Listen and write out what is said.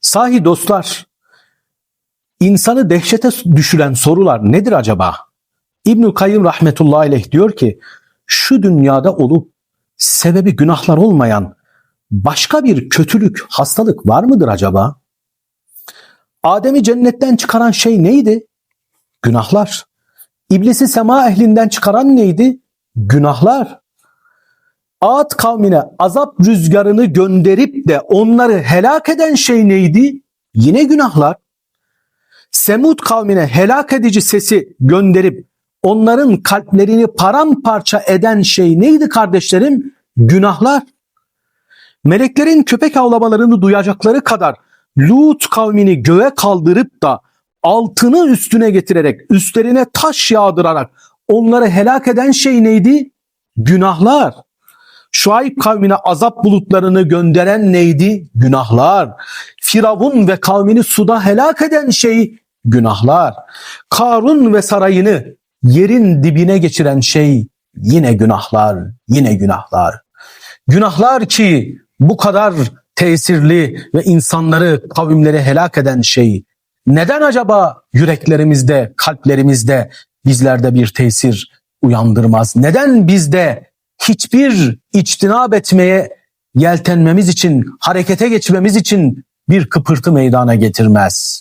Sahi dostlar, insanı dehşete düşüren sorular nedir acaba? İbnül Kayyım rahmetullahi aleyh diyor ki, şu dünyada olup sebebi günahlar olmayan başka bir kötülük, hastalık var mıdır acaba? Adem'i cennetten çıkaran şey neydi? Günahlar. İblisi sema ehlinden çıkaran neydi? Günahlar. Ad kavmine azap rüzgarını gönderip de onları helak eden şey neydi? Yine günahlar. Semud kavmine helak edici sesi gönderip onların kalplerini paramparça eden şey neydi kardeşlerim? Günahlar. Meleklerin köpek avlamalarını duyacakları kadar Lut kavmini göğe kaldırıp da altını üstüne getirerek, üstlerine taş yağdırarak onları helak eden şey neydi? Günahlar. Şuayb kavmine azap bulutlarını gönderen neydi? Günahlar. Firavun ve kavmini suda helak eden şey günahlar. Karun ve sarayını yerin dibine geçiren şey yine günahlar, yine günahlar. Günahlar ki bu kadar tesirli ve insanları, kavimleri helak eden şey neden acaba yüreklerimizde, kalplerimizde, bizlerde bir tesir uyandırmaz? Neden bizde hiçbir içtinab etmeye yeltenmemiz için, harekete geçmemiz için bir kıpırtı meydana getirmez?